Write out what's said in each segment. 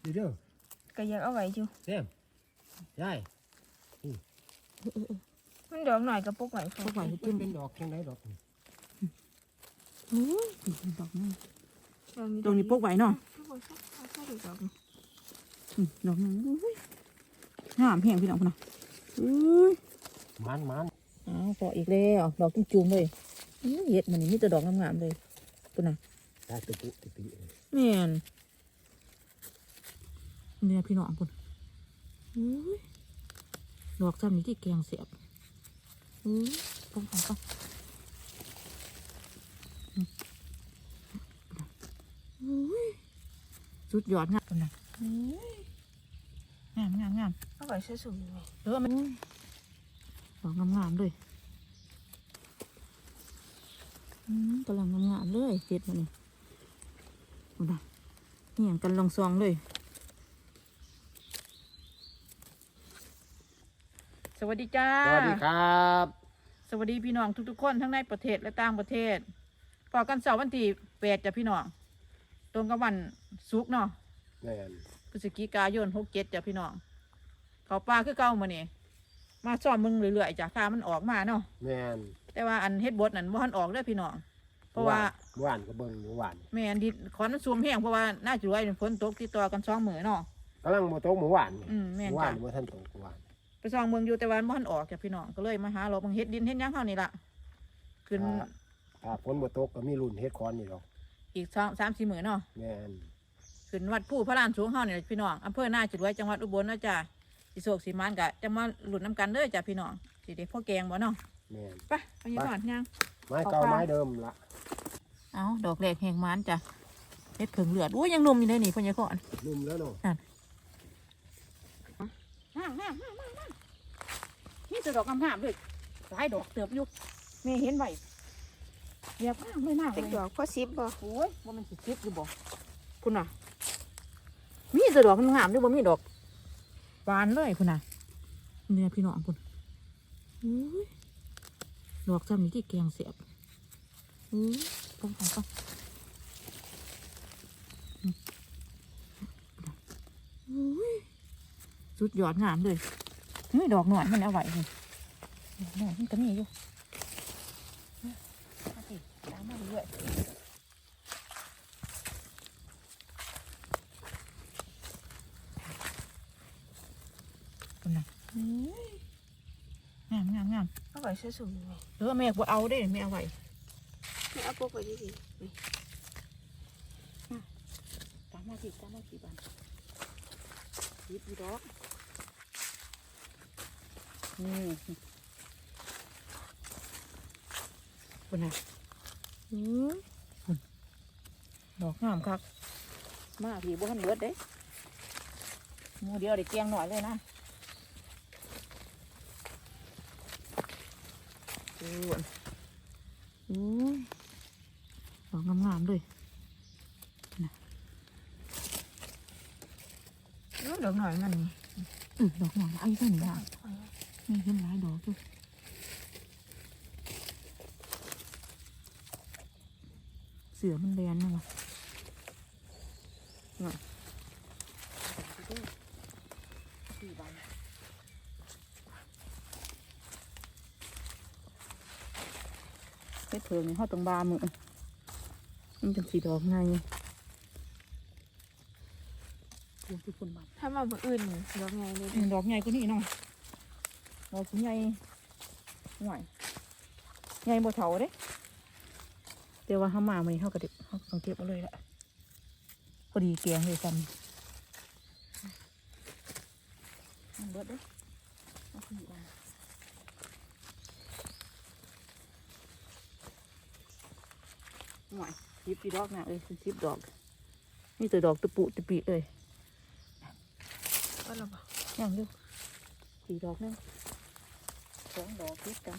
เดี๋ยวเด้อก็อยากเอาไว้อยู่แซมยายมันดอกหน่อยก็ปกไว้พอพวกไหวมันจิ้มเป็นดอกแค่ไหนดอกนี่โอ้ยดอกนึงดอกนี้ตรงนี้พวกไหวเนาะเอาไว้สักเอาสักดอกหนึ่งอืมดอกนึงอุ้ยงามแห้งพี่น้องพุ่นนะอุ้ยมันมันอ้าวพออีกแล้วดอกจุ่มๆเลยอื้อเห็ดมันนี่มีแต่ดอกงามๆเลยพุ่นนะได้ตะปุตะปีเลยแม่น เนี่ยพี่น้องพุ่นอุ้ยดอกจำนี้ที่แกงเสียบอุ้ยต้องของก็อุ้ยสุดยอดงามพุ่นนะอุ้ยงามงามงามเอาไว้ใส่สุ่มเลยเออมันดอกงามๆเลยอืมกำลังงามๆเลยเห็ดมันนี่ดูนะนี่อย่างกันลองซองเลย สวัสดีจ้า สวัสดีครับ สวัสดีพี่น้องทุกๆคนทั้งในประเทศและต่างประเทศพอกันเสาร์วันที่แปดจ้ะพี่น้อง ตรงกับวันศุกร์เนาะแม่นพฤศจิกายนหกเจ็ดจ้ะพี่น้อง เขาปลาคือเก่ามาเนี่ยมาซ่อมมึงเรื่อยๆจ้ะถ้ามันออกมาเนาะ แม่นแต่ว่าอันเฮ็ดบดนั่นบ่ทันออกเด้อพี่น้อง เพราะว่าเมื่อวานก็เบิ่งเมื่อวานแม่นดินขอนมันสูมแห้งเพราะว่าน่าจะรวยฝนตกติดต่อกันสองมื้อเนาะกำลังมาตกเมื่อวานนี่อืมแม่นเมื่อวาจ้ะนเมื่อท่านตกเมื่อวาน ไปซ่องเมืองอยู่แต่ว่าบ่ทันออกจ้ะพี่น้องก็เลยมาหาเราเบิ่งเฮ็ดดินเฮ็ดหยังเฮานี่ล่ะขึ้นถ้าฝนบ่ตกก็มีรุ่นเฮ็ดคอนนี่ดอกอีกสองสามสี่มื้อเนาะแม่นขึ้นวัดผู้พระลานสูงเฮานี่ล่ะพี่น้องอำเภอหน้าจุดไว้จังหวัดอุบลเนาะจ้ะสิโศกสิมานกะจะมาหลุดน้ำกันเด้อจ้ะพี่น้องสิได้พ่อแกงบ่เนาะแม่นไปไปยังก่อนยัง ไม้เก่าเอาค่ะไม้เดิมละเอาดอกแรกแหงมันจ้ะเฮ็ดผึ่งเลือดอุ้ยยังหนุ่มอยู่เลยนี่พ่อใหญ่ก่อน นุ่มแล้วเนาะห้า มห้ามห้ามห้ามห้ามนี่จะดอกงามๆเลยหลายดอกเติบอยู่แม่เห็นไว้เรียบงามเลยมากเลเป็นยดอกพอสิบบ่โอ้ยว่ามันสิคิดอยู่บ่คุณน่ะ มีแต่ดอกงามๆด้วยบ่มีดอกหวานเลยคุณน่ะเนี่ยพี่น้องคุณอุ้ยดอกจำนี้ที่แกงเสียบอุ้ยต้องของก็อุ้ยสุดยอดงามเลย นี่ดอกหน่อยมันเอาไว้เลยดอกหน่อยมันก็มีอยู่เอาสิตามมาเรื่อยงามงามงามเอาไว้ใส่สุ่มเลยเออแม่บ่เอาได้แม่เอาไว้ไม่เอาปกไว้ดีๆนี่ตามมาสิตามมาสิบันยิบอีดอก นี่คนน่ะอืมดอกงามคักมาพี่บ่ทันเบิดเด้หมูเดียวได้เกียงหน่อยเลยนะโอ้ยโอ้ยดอกงามๆเลยเอาดอกหน่อยมันนี่อือดอกหน่อยไอ้เท่านี้ค่ะ ไม่เห็นหลายดอกจ้ะเสือมันแดนนะวะน่ะเฮ็ดเผือกนี่เขาต้องบามือมันจังสีดอกไงเดี๋ยวที่คนบานถ้ามาบ่อื่นนี่ดอกไงเลยอืมดอกใหญ่กว่านี้เนาะ ดอกสิใหญ่หน่อยใหญ่บ่เท่าเด้แต่ว่าห้ามามันเขาก็เด็เขาต้องเก็บเอาเลยละพอดีเกลียงเลยกันมันเบิดเด้เอาขึ้นอีกอันหน่อยสิบปีดอกนะเอ้ยสิบดอกนี่แต่ดอกตะปุตะปีเลยก็เราบ่ย่างอยู่สี่ดอกนึง สองดอกติดกัน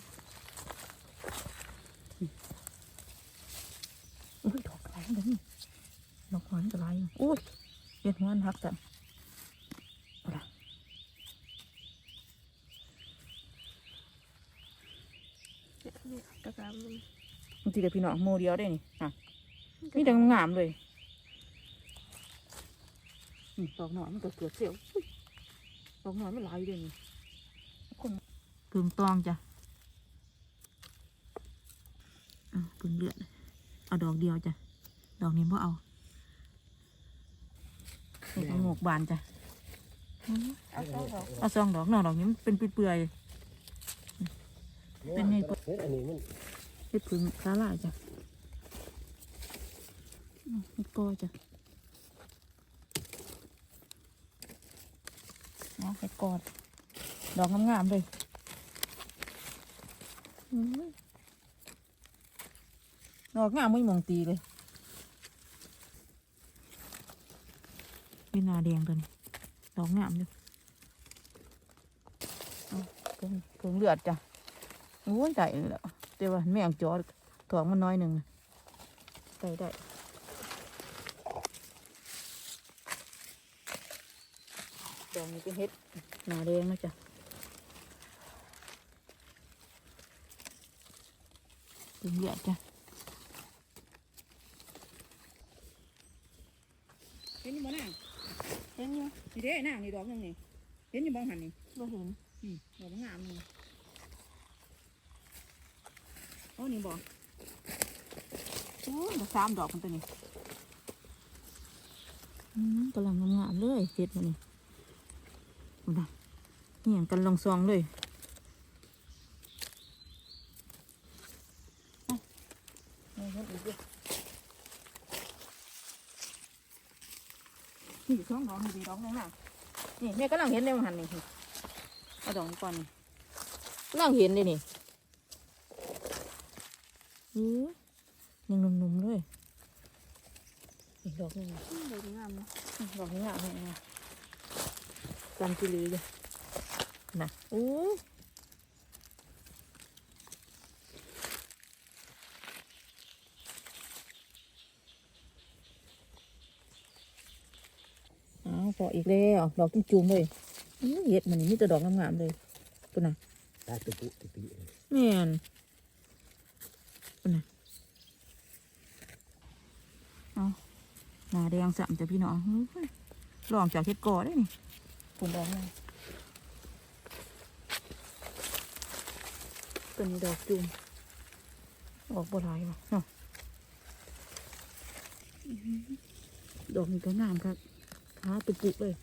อืมอุ้ยดอกอะไรนั่นนี่ดอกหวานอะไรอุ้ยเห็ดงานหักกันเอาล่ะเนี่ยเนี่ยตะกร้ามันบางทีกับพี่น้องโมเดียวได้นี่อะมีแต่งามๆเลยนี่ดอกหน่อยมันก็เกิดเสียวอุ้ยดอกหน่อยมันหลายอยู่เลยนี่คน เพิ่งตองจ้ะอะเพิ่งเลือดเอาดอกเดียวจ้ะ ดอกนี้พ่เอาเห็ดหมวกบานจ้ะ เอาสองดอกเอาซองดอกหน่อดอกนี้มันเป็นเปื่อยเป็นไงเฮ็ดอันนี้มันๆเห็ดผึ่งคาลายจ้ะอืมเห็ดกอจ้ะเนาะเห็ดกอด ดอกงามๆเลย อุ้ยดอกงามไม่มองตีเลยเป็นนาแดงตัวนี้ดอกงามอยู่เอาเพิ่งเพิ่งเลือดจ้ะโอ้ยได้แล้วแต่ว่าแม่งจอดถวงมันน้อยหนึ่งน่ะได้ได้ดอกนี้เป็นเฮ็ดหนาแดงนะจ๊ะ เป็นเหลือดจ้ะเห็นอยู่บ่นางเห็นอยู่นี่เด้นางนี่ดอกหนึงนี่เห็นอยู่บ้องหันนี่บ่เห็นอืมดอกงามนี่โอ้นี่บอกโอ้ยดอกสามดอกมันตัวนี้อืมกำลังงามๆเลยเห็ดมันนี่ดูนะนี่อย่างกันลองซองเลยเอาเอาเห็ ดอีกด้วยนี่สองดอกนี่ดีดอกหนึงน่ะนี่แม่กำลังเห็นเลยมันหันนี่เอาดอกนี้ก่อนนี่กำลังเห็นเลยนี่อือยังหนุ่มๆเลยอีกดอกหนึงอืมดอกงามเนาะดอกนี้อะเนี่ยนะจันจิลีเลยนะโอ้ย อ้าวพออีกแล้วดอกจุ่มๆเลยอื้อเห็ดมันนี่มีแต่ดอกงามๆเลยปุ่นน่ะตาตุปุติปิเลยแม่นปุ่นน่ะเอาหนาแดงสัมจ้ะพี่น้องอื้อลองจากเห็ดกอได้นี่ปุ่นดอกนึงตัวนี้ดอกจุ่มออกบัวลายว่ะเนาะอื้อหือดอกนี้ก็งามครับ ขาตุปุกเลย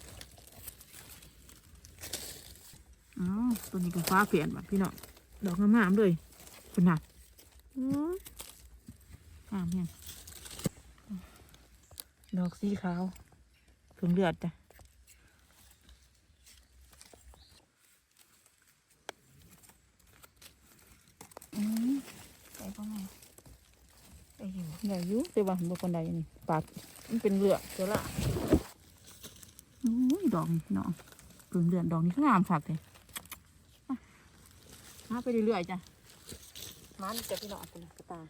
อ้าวตัวนี้ก็ฟ้าเปลี่ยนว่ะพี่น้องดอกงามๆเลยเป็นหนักงามเนี่ยดอกสีขาวถึงเลือดจ้ะอืมไปบ่แม่ไปอยู่ใหญ่อยุ่แต่ว่าบนคนใดนี่ปากมันเป็นเหลือกเจ้าละอุ้ย ดอกนี่พี่น้องเพิ่งเดือนดอกนี้ก็งามคักเลยอะมาไปเรื่อยๆจ้ะมันจะพี่น้องเป็นกระตา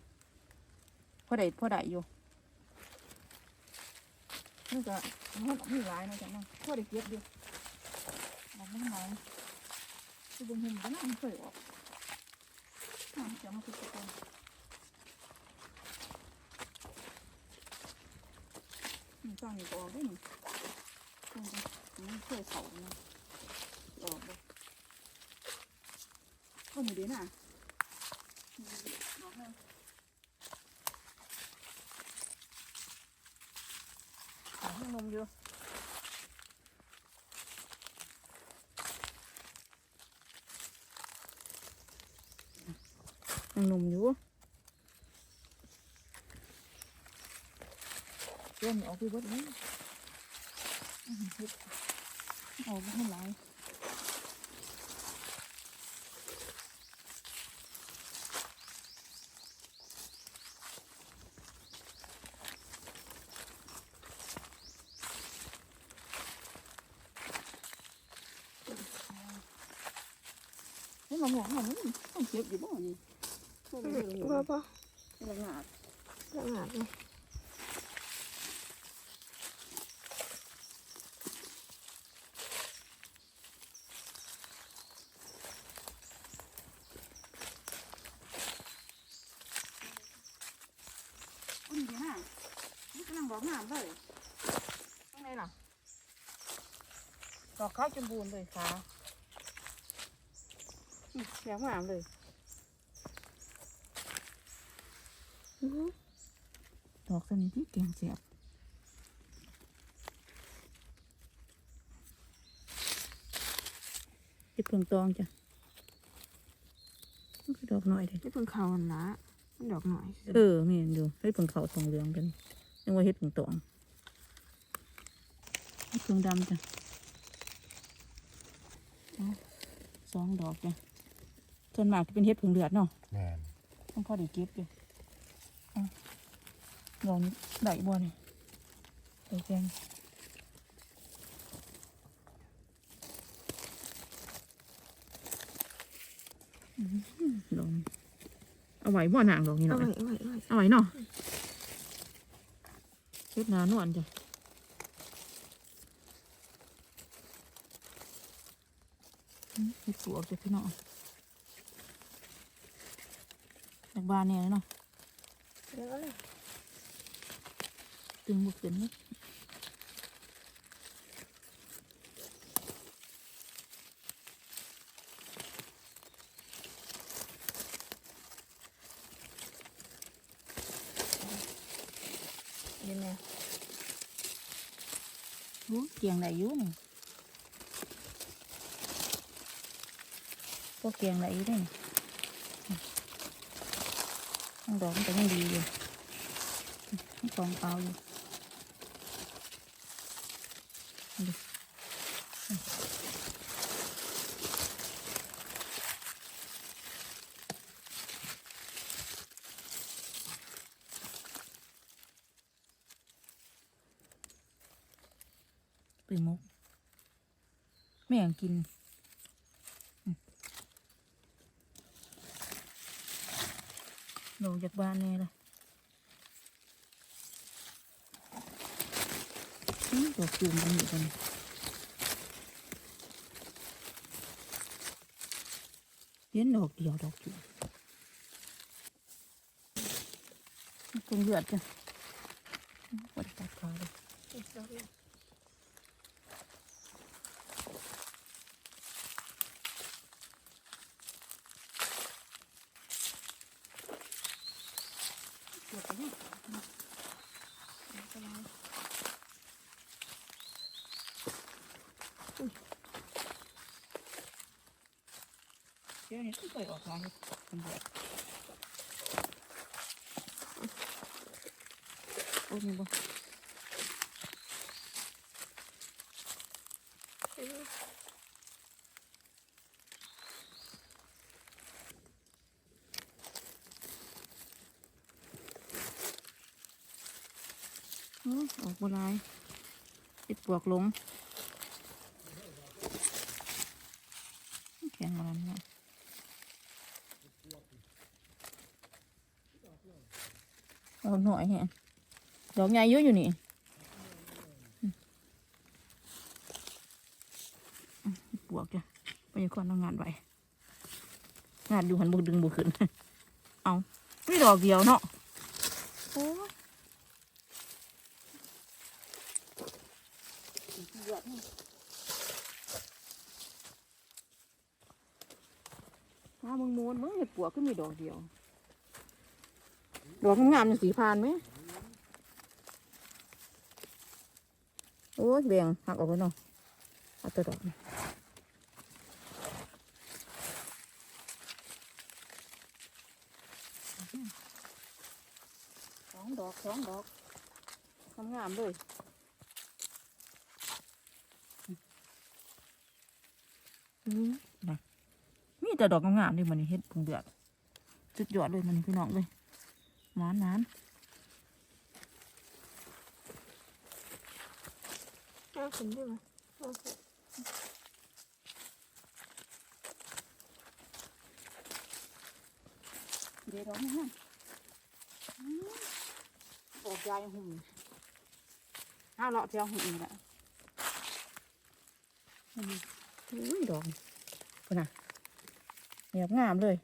พ่อใดพ่อใดอยู่นี่ก็มันมีหลายนะจ๊ะน้องพ่อใดเก็บอยู่ดอกไม่หลายคือบุญเห็นก็น่ามันเคยออกน่าจะมาคือตะกอนมันจ้างอยู่ก็ออกได้หนิคงจะ มันเคยเขานะออกเลยก็มีเดียวน่ะน้องเลยขายให้นมอยู่ยังนมอยู่เริ่มออกไปเบดเลยอื้อหือเฮ็ดออกมาให้หลายเฮ้ยมาหัวมัน นี่ต้องเก็บอยู่บ่นี่ต้องเก็บอยู่ บ่บ่บ่ละงาดดอกงามเลยอุ้ยเดี๋ยวนะนี่กำลังบอกงามเลยข้างในล่ะดอกข้าวจมบูรณ์เลยค่ะอืมแข็งงามเลยอื้อหือดอกสนิทที่เก่งเสียบเห็ดเพิ่งตองจ้ะมันคือดอกหน่อยเด้ที่เพิ่งเขาอันละมันดอกหน่อย เออมีเห็นอยู่เฮ็ดผงเขาทองเหลืองกัน นึกว่าเฮ็ดผงตองเฮ็ดผงดำจ้ะเอาสองดอกจ้ะส่วนมากจะเป็นเฮ็ดผงเลือดเนาะแม่นต้องพอได้เก็บอยู่เอาดอกนี้ได้บ่เนี่ยได้แจงอื้อหือดอกนี้เอาไว้บ่หนางดอกนี้เอาเนาะไว้เอาไว้เอาไว้เอาไว้เนาะ เฮ็ดหนานวลจ้ะอืมเฮ็ดปลวกจ้ะพี่น้องจากบ้านเนี่ยเนาะเดี๋ยวเอาเลยตึงบุกขึ้นเลย เดี๋ยวแม่ โอ้เกียงไหลอยู่นี่ก็เกียงไหลอยู่เด้นี่ทั้งดอกมันก็ยังดีอยู่ทั้งสองเปล่าอยู่ดูไปมุกแม่งกินอืมลงจากบ้านแน่เละอืมดอกจูมกันอยู่กันเห็นดอกเดียวดอกจูมคงเลือดจ้ะปวดตัดขาเลย อีกดอกเดียวปวดไปเนี่ยเดี๋ยวนี้ต้องปล่อยออกมาให้ตำรวจโอ้ยมีบ่ เอาเลย อื้อออกบัวลายติด ปลวกลงแข็งมาแล้วเนี่ยเอาหน่อยแฮะดอกใหญ่เยอะอยู่นี่ปวกจ้ะไปยังก่อนต้องงานไว้งานดูหันบุกดึงบุกขึ้น เอาไม่ดอกเดียวเนาะโอ้ย ถ้ามึงมูนมึงเห็ด ปัวก็มีดอกเดียว ดอกงามๆอย่างสีพานไหมโอ้ยแบ่งหักออกไปเนาะเอาแตัวดอกนี่สองดอกสองดอกงามๆเลยอืมนะมี แต่ดอกงามๆเลยมันนี่เฮ็ดผงเดือดสุดยอดเลยมันนี่พี่น้องเลยหมานนานเอาขึ้นได้ไหมเอาขึ้นเดี๋ยวดอกนะออกยายหุ่มเอาเลาะเจ้าหุ่มอีกแล้วอุ้ยดอกพุ่นน่ะ เหนียบงามเลย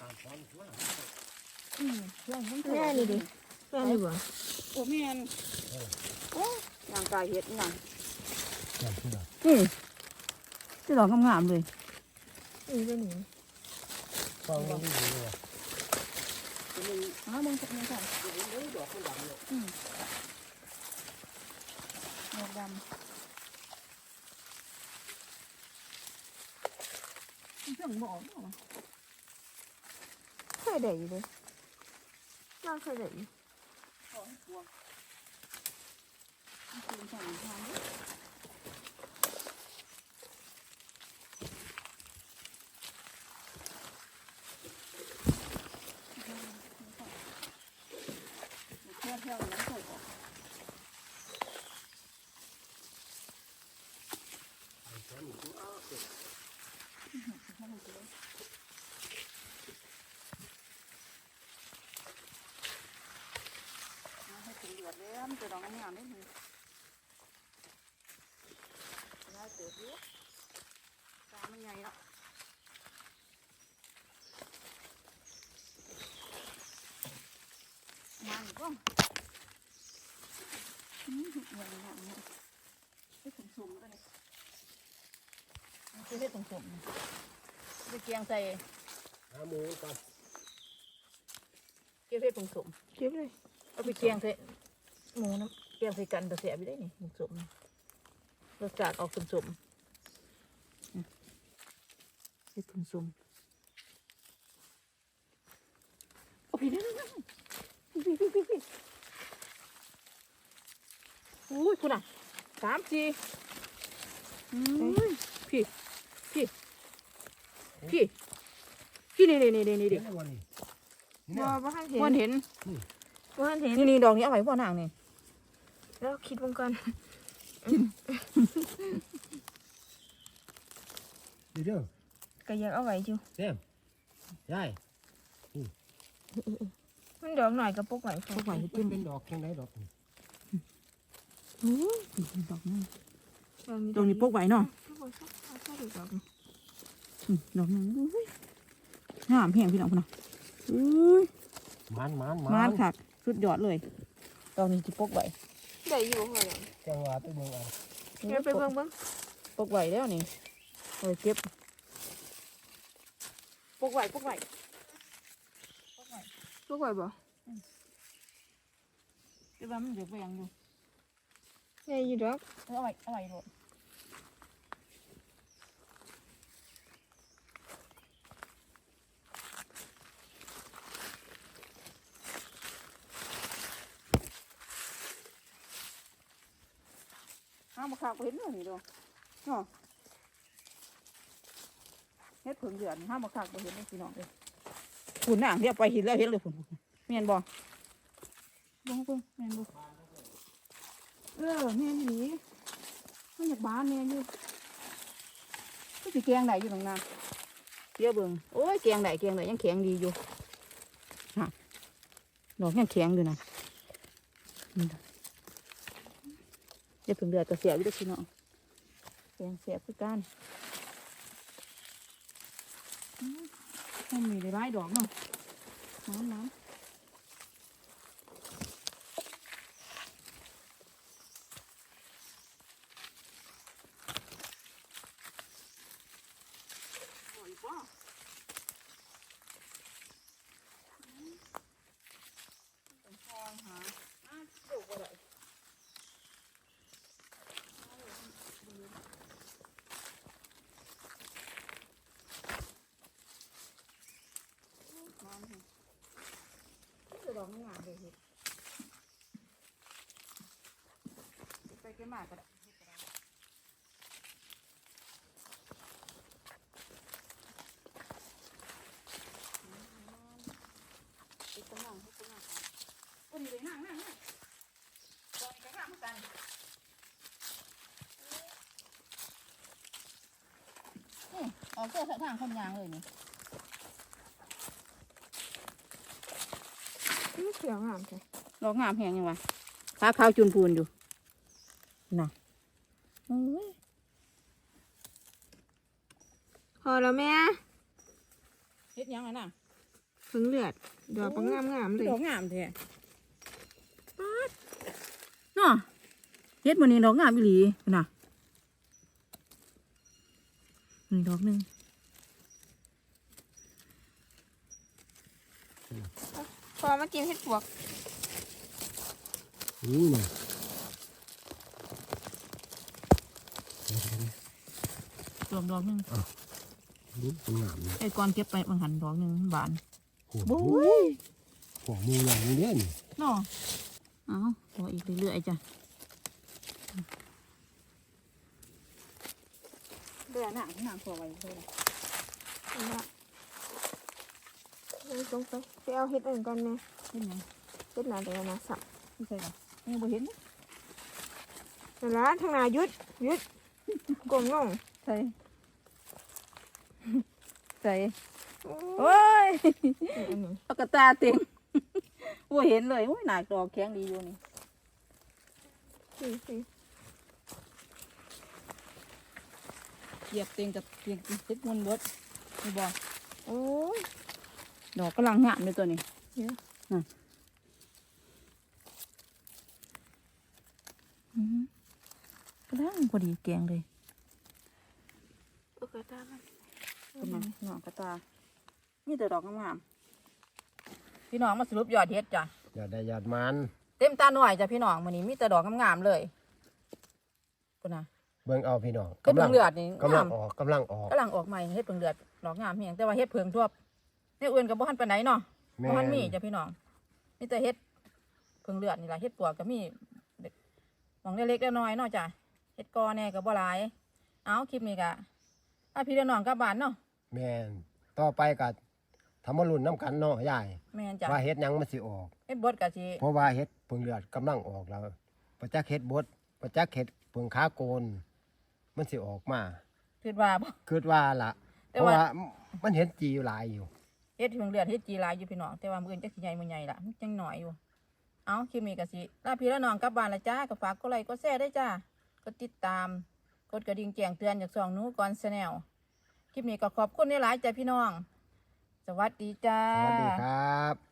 ตามความว่าอืมเรื่องมันแม่นี่ดิแม่นี่บ่โอ้แม่นโอ้ยางกายเห็ดนี่ยังอย่างที่เรานี่ที่ดอกงามๆเลยนี่เป็นหนีฟังมันดีเลยว่ะอ้าวมึงจะมึงสั่งดอกมันดำเลยอืมดอกดำมันเพิ่งบอกเนาะเคยได้อยู่เลย น่าเคยได้อยู่ขอให้พวงมันเป็นสั่งทางเด้อเที่ยวเที่ยวๆนั้นเคยบอก มาให้ถึงเดื อดเลยมันจะดองงามๆนิดนึงได้เติบเยอะตามันใหญ่แล้วมันก็อืมอย่างนี้อย่างนี้ให้สุ่มๆก็เลยคือให้สุ่มๆไปเกียงใส่หาหมูก่อนเกี๊ยวให้สุ่มๆเก็บเลยเอาไปเคียงใส่ หมูน้ำเคียงใส่กันแต่เสียไปได้นี่หมูสมรสชาติออกสมสมๆอืมใส่ผงสมโอ้พี่นั่นนั่นพี่พี่พี่พี่อุ้ยคุณอะสามสี่อืมพี่พี่พี่พี่นี่นี่นี่นี่นี่เด็ดิกวันนี้บ่บ่ทันเห็นวันเห็นบ่ทันเห็นนี่นี่ดอกนี้เอาไว้พ่อนางนี่ แล้วคิดวงกันดีเด้อก็อยากเอาไว้อยู่แซมยายมันดอกหน่อยก็ปกไว้ค่ะพวกไหวมัจิ้นมเป็นดอกยังไงดอกนี่โอ้ยดอกนี้ดอกนี้ดอกนี้ปกไหวเนาะเอาไว้สักเอาสักดอกหนึ่งอืมดอกนี้อุ้ยงามแพงพี่น้องพุ่นนะอุ้ยมันมันมานค่ะสุดยอดเลยดอกนี้ที่ปกไหว ได้อยู่ค่ะเนี่ยจังหวะไปเมืองเอาเดี๋ยวไปเบิ่งเบิ่งปกไหวแล้วนี่เออเก็บปกไหวปกไหวปกไว้บ่เก็บไว้มันเดี๋ยวไปยังอยู่ได้อยู่ดอกเออเอาไว้เอาไว้โลด ห้ามาขากเห็นเลยนี่ดูเนาะเฮ็ดผึ่งเดือนห้ามาขากเห็นเลยพี่น้องเลยฝุ่นน่ะเรียกไปเห็นแล้วเห็นเลยฝุ่นแม่นบ่บ่เบิ่งแม่นบ่เออแม่นอีหลีมันอยากบ้านแม่นอยู่ก็สิแกงได้อยู่ตรงนั้นเดี๋ยวเบิ่งโอ้ยแกงได้แกงได้ยังแข็งดีอยู่ฮะดอกยังแข็งอยู่นะ นี่นะเดี๋ยวผึ่งเดือดก็เสียอยู่เด้วยพี่น้องแกงเสียคือกันมันมีได้หลายดอกเนาะน้ำน้ำ โอ้ยป้าต้องทองหาอะเดี๋ยวก็ได้งามเหรอ นี่จะดอกงามเลยเห็ดไปเก็บมาก็ได้เฮ็ดก็ได้ติดตำลังให้ตำลังอาคนอยู่เลยนั่งนั่งนั่งตอนนี้ก็ข้ามเหมือนกันนี่ออกเสื้อทางคนยางเลยนี่ เขียวงามใช่ดอกงามแพงยังวะขาขาวจุนพูนอยู่น่ะโอ้ยพอแล้วแม่เฮ็ดยังไงน่ะถึงเลือดดอกบ่งามงามๆเลยดอกงามแท้เนาะเฮ็ดมันนี่ดอกงามอีหลีน่ะนี่ดอกหนึง พอมากินเห็ดปวกนี่น่ะรวมดอกหนึงนี่มันงามเลยไอ้ก่อนเก็บไปบางหันดอกหนึงบานโอ้โหโอ้ยหัวมืออย่างนี้เนี่ยนี่เนาะเอาต่ออีกเรื่อยๆจ้ะเดือหนังหนังตัวไว้เลย เอาละเอาตรงไปไปเอาเห็ดอื่นก่อนเนี่ยเห็นไหมเห็ดหนาเดี๋ยวนะสับไม่ใช่หรอยังบ่เห็นนั่นละทางหนาหยุดหยุดกลมลงใส่ใส่โอ้โอ้ยยอันนี้เอากระตาเต็งบ่เห็นเลยโอ้ยหนักดอกแข็งดีอยู่นี่สิสิเหยียบเต็งกับเต็งติดมันเบิดนี่บ่โอ้ย ดอกกำลังงามเลยตัวนี้เดี๋ยวน่ะอืมกำลังพอดีแกงเลยเอากระตามันเป็นไงพี่น้องกระตามีแต่ดอกงามๆพี่น้องมาสรุปยอดเฮ็ดจ้ะอย่าได้หยาดมันเต็มตาหน่อยจ้ะพี่น้องมื้อนี้มีแต่ดอกงามๆเลยพุ่นน่ะเบิ่งเอาพี่น้องเฮ็ดเพิ่งเลือดนี่กำลังางมออกกำลังออกกำลังออกใหม่เฮ็ดเพิ่งเลือดดอกงามเฮียงแต่ว่าเฮ็ดเพิ่งทั่ว ในอื่นก็บ่ทันปานใดเนาะแม่บ่ทันมีนจ้ะพี่น้องมีแต่เฮ็ดเพิ่งเลือดนี่ล่ะเฮ็ดปวกก็มีเด็กหมองเล็กๆน้อยๆเนาะจ้ะเฮ็ดกอแน่ก็บ่หลาย เอาคลิปนี้ก็ถ้าพี่น้องกลับบ้านเนาะแม่นต่อไปก็ทำมารุ่นน้ำกันเนาะยายแม่นจ้ะว่าเฮ็ดหยังมันสิออก เฮ็ดบดก็สิเพราะว่าเฮ็ดเพิ่งเลือดกำลังออกแล้วประจักษ์เฮ็ดบดประจักษ์เฮ็ดเพิ่งขาโกน มันสิออกมาคิดว่าบ่ คิดว่าล่ะ แต่เพราะว่า ว่ามันเห็นจีอยู่หลายอยู่ เฮ็ดเพงเลือดเฮ็ดจีลายอยู่พี่น้องแต่ว่ามืออื่นจักสิใหญ่มือใหญ่ละมันจังหน่อยอยู่ เอาคลิปนี้ก็สิลาพี่ละน้องกลับบ้านละจ้าก็ฝากกดไลค์กดแชร์ด้จ้ากดติดตามกดกระดิ่งแจ้งเตือนจากสองนู้ก่อนแนลคลิปนี้ก็ขอบคุณหลายๆจ้าพี่น้อง สวัสดีจ้าสวัสดีครับ